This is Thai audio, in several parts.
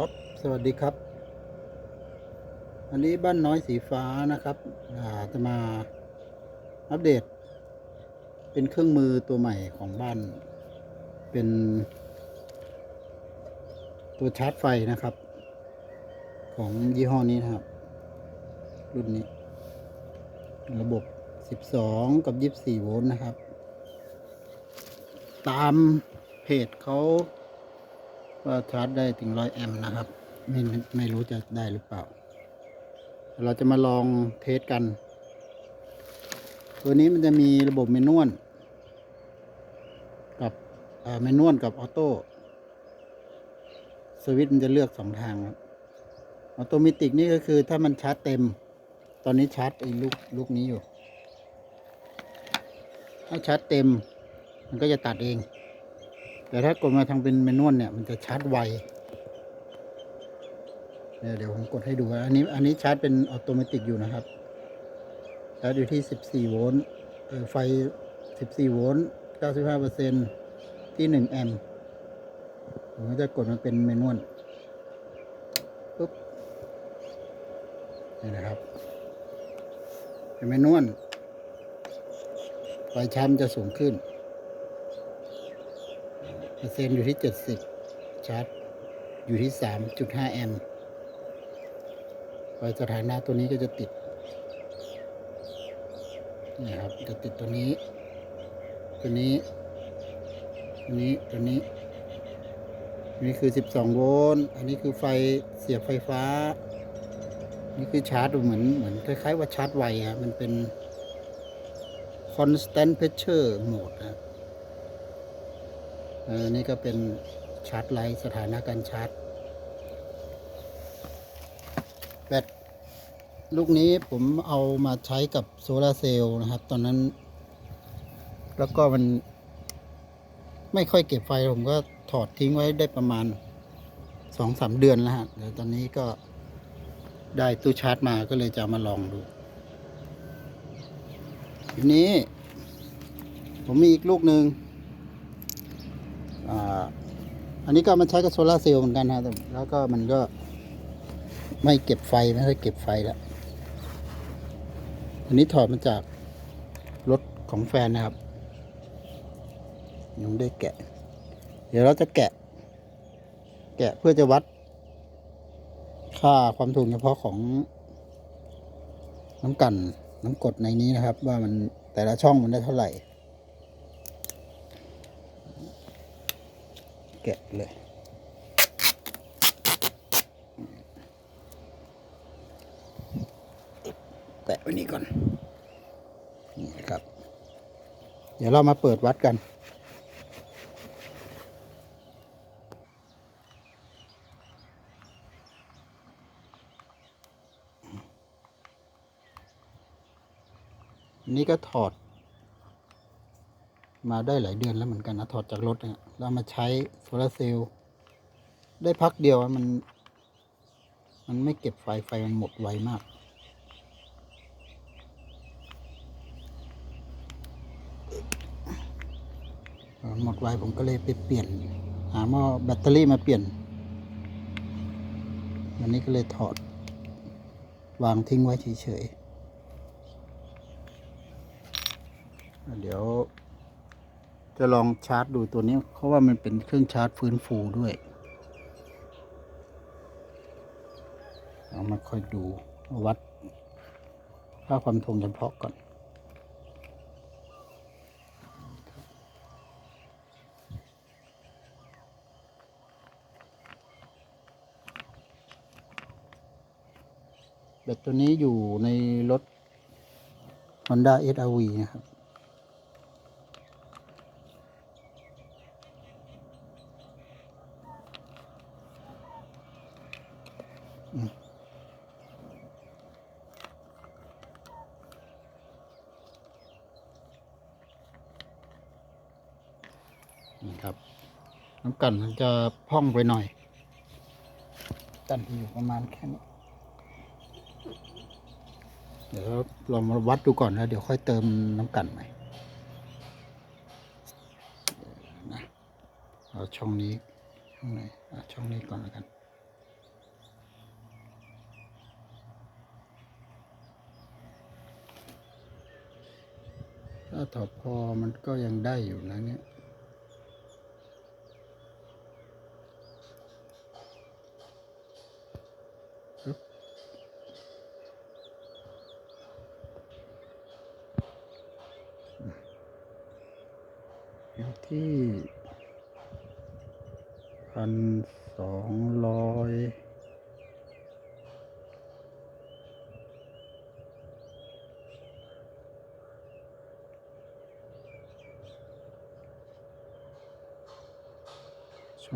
ครับสวัสดีครับ อันนี้บ้านน้อยสีฟ้านะครับจะมาอัปเดต เป็นเครื่องมือตัวใหม่ของบ้าน เป็น ตัวชาร์จไฟนะครับ ของยี่ห้อนี้นะครับ รุ่นนี้ ระบบ 12 กับ 24 โวลต์นะครับ ตามเพจเขา ว่าชาร์จได้ถึง100แอมป์นะครับไม่ไม่ไม่รู้จะได้หรือเปล่า เราจะมาลองเทสกัน ตัวนี้มันจะมีระบบเมนวลกับเมนวลกับออโต้สวิตมันจะเลือกสองทางครับออโตเมติกนี่ก็คือถ้ามันชาร์จเต็ม ตอนนี้ชาร์จไอ้ลูกลูกนี้อยู่ ถ้าชาร์จเต็ม มันก็จะตัดเอง แต่ถ้ากดมาทางเป็นเมนวลเนี่ยมันจะชาร์จไวเดี๋ยวเดี๋ยวผมกดให้ดูอันนี้อันนี้ชาร์จเป็นออโตเมติกอยู่นะครับ ชาร์จอยู่ที่ 14 โวลต์ไฟ 14 โวลต์ 95เปอร์เซ็นที่ 1 แอมป์ผมก็จะกดมาเป็นเมนวลปุ๊บนี่นะครับ เป็นเมนวลไฟช้ำจะสูงขึ้น เปอร์เซ็นต์อยู่ที่ 70 ชาร์จ อยู่ที่ 3.5 แอมป์ไฟสถานะตัวนี้ก็จะติด นี่ครับ จะติดตัวนี้ ตัวนี้ ตัวนี้ ตัวนี้ นี่คือ 12 โวลต์ อันนี้คือไฟเสียบไฟฟ้า นี่คือชาร์จเหมือนเหมือนคล้ายๆว่าชาร์จไวครับมันเป็น constant pressure mode นะครับ เออนี่ก็เป็นชาร์จไลท์สถานะการชาร์จ แบตลูกนี้ผมเอามาใช้กับโซลาเซลล์นะครับ ตอนนั้น แล้วก็มัน ไม่ค่อยเก็บไฟ ผมก็ถอดทิ้งไว้ได้ประมาณสองสามเดือนแล้วฮะเดี๋ยวตอนนี้ก็ได้ตู้ชาร์จมาก็เลยจะมาลองดูทีนี้ ผมมีอีกลูกหนึ่ง อันนี้ก็มันใช้กับโซลาเซลล์เหมือนกันนะแล้วก็มันก็ไม่เก็บไฟไม่ได้เก็บไฟแล้วอันนี้ถอดมาจากรถของแฟนนะครับ ยังได้แกะ เดี๋ยวเราจะแกะ แกะเพื่อจะวัด ค่าความถ่วงเฉพาะของน้ำกันน้ำกดในนี้นะครับ ว่ามันแต่ละช่องมันได้เท่าไหร่ แกะเลย แปะไว้นี่ก่อน นี่นะครับ เดี๋ยวเรามาเปิดวัดกันนี่ก็ถอด มาได้หลายเดือนแล้วเหมือนกันนะถอดจากรถเนี่ยเรามาใช้โซลาเซลล์ได้พักเดียวมัน มันไม่เก็บไฟไฟมันหมดไวมาก หมดไวผมก็เลยไปเปลี่ยน หาหม้อแบตเตอรี่มาเปลี่ยนวันนี้ก็เลยถอด วางทิ้งไว้เฉยๆเดี๋ยว จะลองชาร์จดูตัวนี้เพราะว่ามันเป็นเครื่องชาร์จฟื้นฟูด้วย เอามาค่อยดูวัดค่าความทนเฉพาะก่อนแบตตัวนี้อยู่ในรถ Honda SRV นะครับ นี่ครับน้ำกันมันจะพร่องไปหน่อย กันอยู่ประมาณแค่นี้ เดี๋ยวลองมาวัดดูก่อนแล้วเดี๋ยวค่อยเติมน้ำกันใหม่นะเอาช่องนี้ช่องไหนอะช่องนี้ก่อนแล้วกัน ถอพอมันก็ยังได้อยู่นะเนี่ยที่พันสองร้อย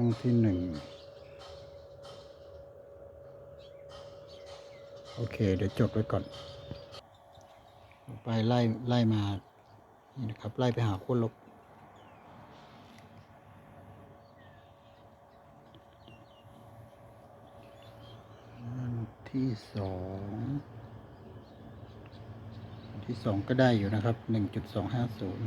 ช่องที่หนึ่งโอเค เดี๋ยวจดไว้ก่อน ไปไล่ไล่มานี่นะครับ ไล่ไปหาขั้วลบอันที่สองที่สองก็ได้อยู่นะครับหนึ่งจุดสองห้าศูนย์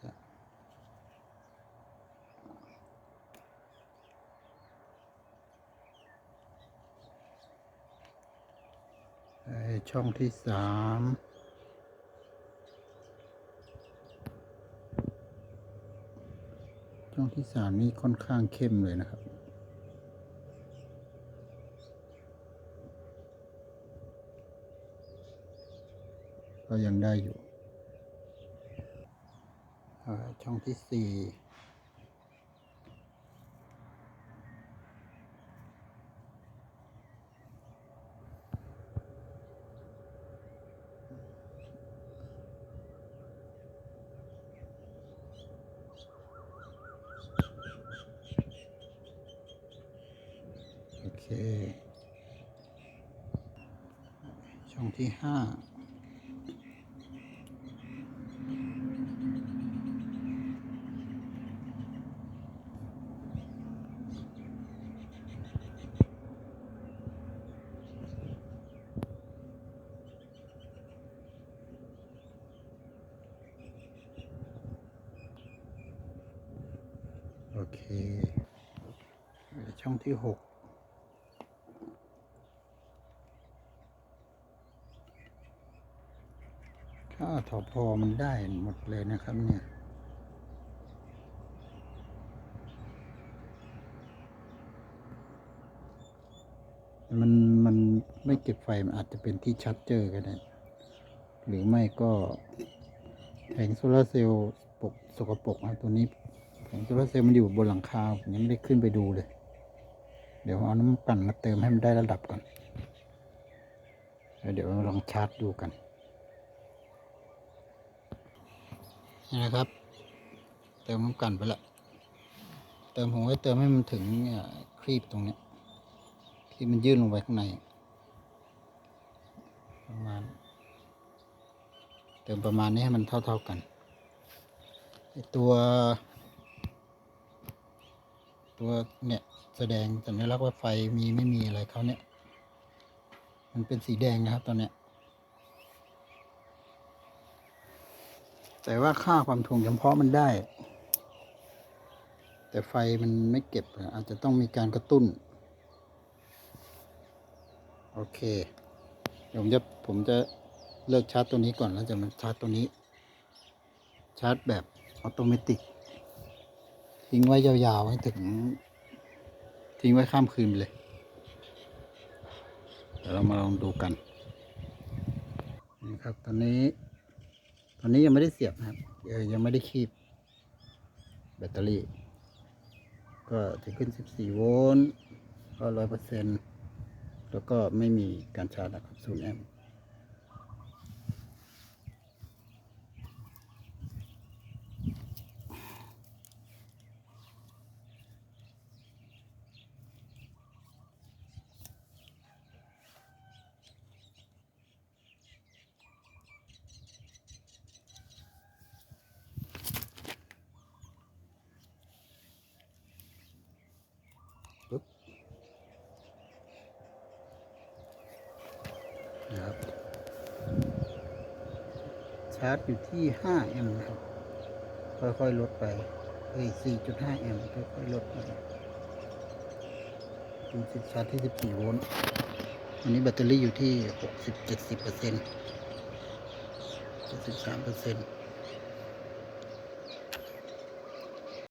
สามไอ้ช่องที่สามช่องที่สามนี่ค่อนข้างเข้มเลยนะครับก็ยังได้อยู่ ช่องที่สี่โอเค ช่องที่ห้า โอเค ช่องที่หกค่าถอพอมันได้หมดเลยนะครับเนี่ยมันมันไม่เก็บไฟ มันอาจจะเป็นที่ชัดเจอก็ได้ หรือไม่ก็แผงโซลาร์เซลล์ปกสกปรกนะตัวนี้ ผงโซลาร์เซลล์มันอยู่บนหลังคาผมยังไม่ได้ขึ้นไปดูเลย เดี๋ยวเอาน้ำปั่นมาเติมให้มันได้ระดับก่อนแล้วเดี๋ยวลองชาร์จดูกันนี่นะครับ เติมน้ำกันไปละเติมผมไว้เติมให้มันถึงครีบตรงนี้ที่มันยื่นลงไปข้างในประมาณเติมประมาณนี้ให้มันเท่า ๆกันตัว ตัวเนี่ยแสดงสัญลักษณ์ว่าไฟมีไม่มีอะไรเขาเนี่ย มันเป็นสีแดงนะครับตอนเนี้ย แต่ว่าค่าความถ่วงเฉพาะมันได้ แต่ไฟมันไม่เก็บอะอาจจะต้องมีการกระตุ้น โอเคเดี๋ยวผมจะผมจะเลิกชาร์จตัวนี้ก่อนแล้วจะมาชาร์จตัวนี้ ชาร์จแบบออโตเมติก ทิ้งไว้ยาวๆให้ถึง ทิ้งไว้ข้ามคืนเลย เดี๋ยวเรามาลองดูกันนี่ครับตอนนี้ ตอนนี้ยังไม่ได้เสียบนะครับเออยังไม่ได้คีบ แบตเตอรี่ ก็จะขึ้น 14 โวลต์ก็ร้อยเปอร์เซ็นต์แล้วก็ไม่มีการชาร์จนะครับ0แอมป์ ชาร์จอยู่ที่ 5 แอมป์ครับ ค่อยๆ ลดไปเอ้ย4.5 แอมป์ค่อยๆ ลดไปดูสิชาร์จที่ 14 โวลต์อันนี้แบตเตอรี่อยู่ที่ 60-70% 73%